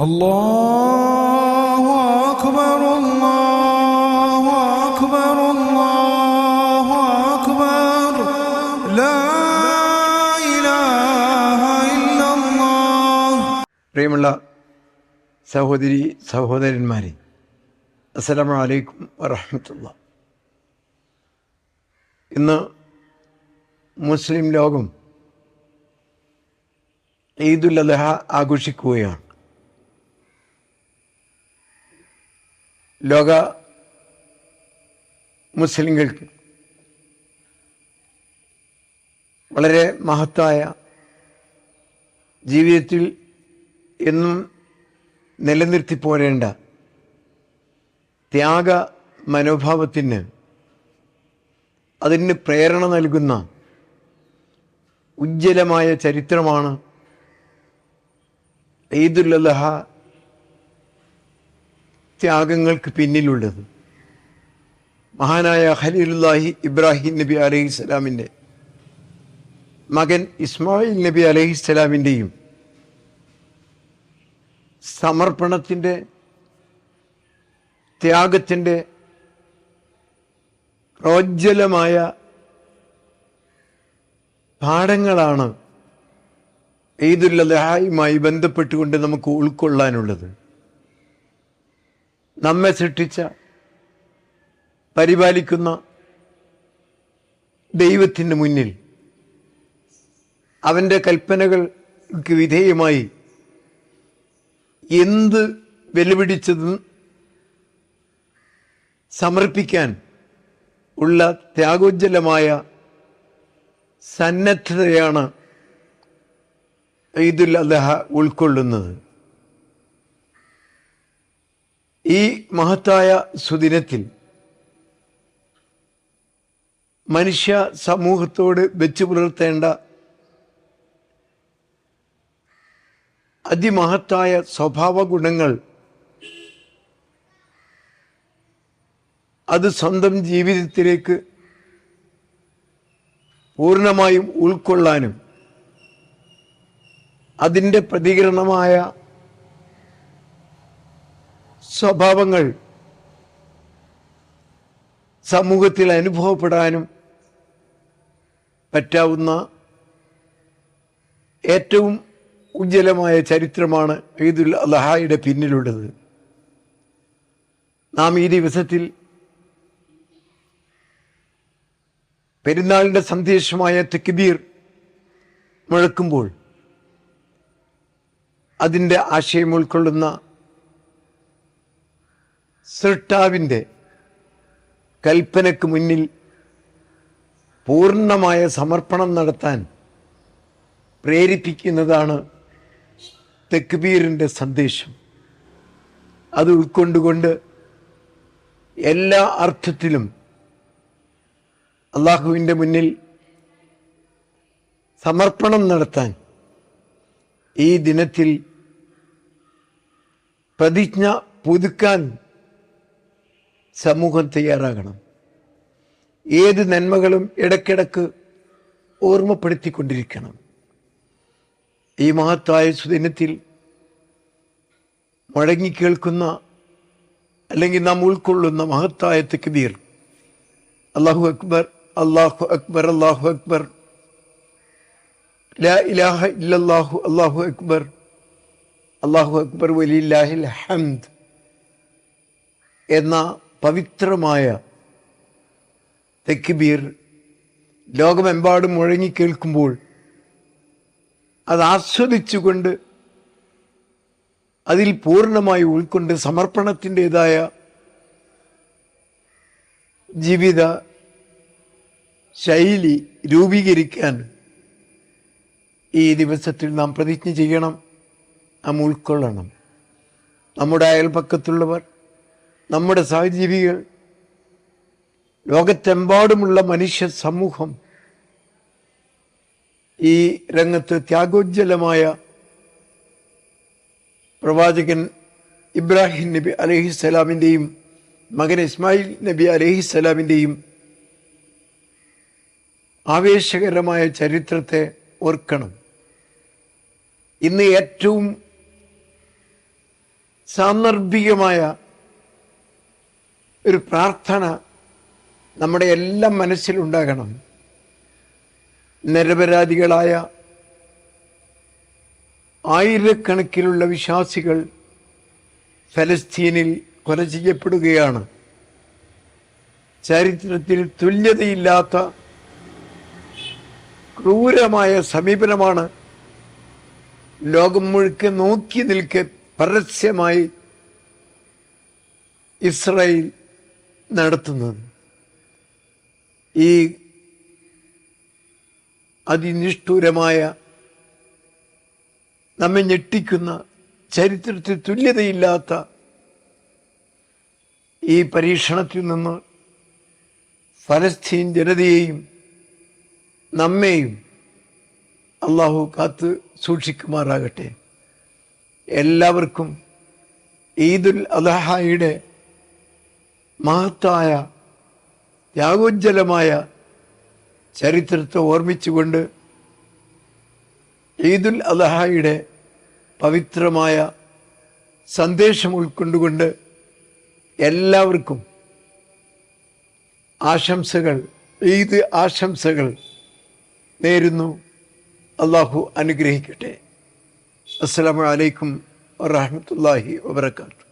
الله أكبر الله أكبر الله أكبر لا إله إلا الله പ്രിയമുള്ള സഹോദരി സഹോദരന്മാരെ അസ്സലാമു അലൈക്കും വറഹമത്തുള്ള ഇന്ന് മുസ്ലിം ലോകം ഈദുൽ അദ്ഹ ആഘോഷിക്കുകയാണ് ലോക മുസ്ലിങ്ങൾക്ക് വളരെ മഹത്തായ ജീവിതത്തിൽ എന്നും നിലനിർത്തി പോരേണ്ട ത്യാഗ മനോഭാവത്തിന് അതിന് പ്രേരണ നൽകുന്ന ഉജ്ജ്വലമായ ചരിത്രമാണ് ഈദുൽ അദ്ഹ ത്യാഗങ്ങൾക്ക് പിന്നിലുള്ളത്. മഹാനായ ഖലീലുല്ലാഹി ഇബ്രാഹിം നബി അലഹിസ്സലാമിന്റെ മകൻ ഇസ്മായിൽ നബി അലഹിസ്സലാമിന്റെയും സമർപ്പണത്തിന്റെ ത്യാഗത്തിന്റെ പ്രോജ്വലമായ പാഠങ്ങളാണ് ഈദുല്ലഹായുമായി ബന്ധപ്പെട്ടുകൊണ്ട് നമുക്ക് ഉൾക്കൊള്ളാനുള്ളത്. നമ്മെ സൃഷ്ടിച്ച പരിപാലിക്കുന്ന ദൈവത്തിന് മുന്നിൽ അവന്റെ കൽപ്പനകൾക്ക് വിധേയമായി എന്ത് വെല്ലുവിടിച്ചതും സമർപ്പിക്കാൻ ഉള്ള ത്യാഗോജ്ജലമായ സന്നദ്ധതയാണ് ഈദുൽ അദ്ഹ ഉൾക്കൊള്ളുന്നത്. ഈ മഹത്തായ സുദിനത്തിൽ മനുഷ്യ സമൂഹത്തോട് വെച്ചു പുലർത്തേണ്ട അതിമഹത്തായ സ്വഭാവ ഗുണങ്ങൾ അത് സ്വന്തം ജീവിതത്തിലേക്ക് പൂർണമായും ഉൾക്കൊള്ളാനും അതിന്റെ പ്രതികരണമായ സ്വഭാവങ്ങൾ സമൂഹത്തിൽ അനുഭവപ്പെടാനും പറ്റാവുന്ന ഏറ്റവും ഉജ്ജ്വലമായ ചരിത്രമാണ് ഈദുൽ അലഹായുടെ പിന്നിലുള്ളത്. നാം ഈ ദിവസത്തിൽ പെരുന്നാളിന്റെ സന്ദേശമായ തെക്കുബീർ മുഴക്കുമ്പോൾ അതിന്റെ ആശയം ഉൾക്കൊള്ളുന്ന സൃഷ്ടാവിന്റെ കൽപ്പനയ്ക്ക് മുന്നിൽ പൂർണമായ സമർപ്പണം നടത്താൻ പ്രേരിപ്പിക്കുന്നതാണ് തെക്കുബീറിന്റെ സന്ദേശം. അത് ഉൾക്കൊണ്ടുകൊണ്ട് എല്ലാ അർത്ഥത്തിലും അള്ളാഹുവിന്റെ മുന്നിൽ സമർപ്പണം നടത്താൻ ഈ ദിനത്തിൽ പ്രതിജ്ഞ പുതുക്കാൻ സമൂഹം തയ്യാറാകണം. ഏത് നന്മകളും ഇടയ്ക്കിടക്ക് ഓർമ്മപ്പെടുത്തിക്കൊണ്ടിരിക്കണം. ഈ മഹത്തായ സുദിനത്തിൽ മുഴങ്ങിക്കേൾക്കുന്ന അല്ലെങ്കിൽ നാം ഉൾക്കൊള്ളുന്ന മഹത്തായ തെക്കുതീർ അള്ളാഹു അക്ബർ അള്ളാഹു അക്ബർ അള്ളാഹു അക്ബർ. ലാ ഇലാഹ ഇല്ലല്ലാഹു അള്ളാഹു അക്ബർ. അള്ളാഹു അക്ബർ വലില്ലാഹിൽ ഹംദ്. എന്ന പവിത്രമായ തെക്കുബീർ ലോകമെമ്പാടും മുഴങ്ങിക്കേൾക്കുമ്പോൾ അത് ആസ്വദിച്ചുകൊണ്ട് അതിൽ പൂർണമായി ഉൾക്കൊണ്ട് സമർപ്പണത്തിന്റെതായ ജീവിത ശൈലി രൂപീകരിക്കാൻ ഈ ദിവസത്തിൽ നാം പ്രതിജ്ഞ ചെയ്യണം. നാം ഉൾക്കൊള്ളണം. നമ്മുടെ അയൽപക്കത്തുള്ളവർ നമ്മുടെ സഹജീവികൾ ലോകത്തെമ്പാടുമുള്ള മനുഷ്യ സമൂഹം ഈ രംഗത്ത് ത്യാഗോജ്വലമായ പ്രവാചകൻ ഇബ്രാഹിം നബി അലഹിസ്സലാമിന്റെയും മകൻ ഇസ്മായിൽ നബി അലഹിസ്സലാമിന്റെയും ആവേശകരമായ ചരിത്രത്തെ ഓർക്കണം. ഇന്ന് ഏറ്റവും സാന്ദർഭികമായ ഒരു പ്രാർത്ഥന നമ്മുടെ എല്ലാം മനസ്സിലുണ്ടാകണം. നിരപരാധികളായ ആയിരക്കണക്കിലുള്ള വിശ്വാസികൾ ഫലസ്തീനിൽ കൊല ചെയ്യപ്പെടുകയാണ്. ചരിത്രത്തിൽ തുല്യതയില്ലാത്ത ക്രൂരമായ സമീപനമാണ് ലോകം മുഴുക്കെ നോക്കി നിൽക്കെ പരസ്യമായി ഇസ്രായേൽ നടത്തുന്നത്. ഈ അതിനിഷ്ഠൂരമായ നമ്മെ ഞെട്ടിക്കുന്ന ചരിത്രത്തിൽ തുല്യതയില്ലാത്ത ഈ പരീക്ഷണത്തിൽ നിന്ന് ഫലസ്തീൻ ജനതയെയും നമ്മെയും അള്ളാഹു കാത്ത് സൂക്ഷിക്കുമാറാകട്ടെ. എല്ലാവർക്കും ഈദുൽ അദഹായുടെ മഹത്തായ യാഗോജ്ജലമായ ചരിത്രത്തെ ഓർമ്മിച്ചുകൊണ്ട് ഈദുൽ അദഹായുടെ പവിത്രമായ സന്ദേശം ഉൾക്കൊണ്ടുകൊണ്ട് എല്ലാവർക്കും ആശംസകൾ ഈദ് ആശംസകൾ നേരുന്നു. അള്ളാഹു അനുഗ്രഹിക്കട്ടെ. അസ്സാം വലൈക്കും വറഹമത്തല്ലാഹി വബർക്കാത്തു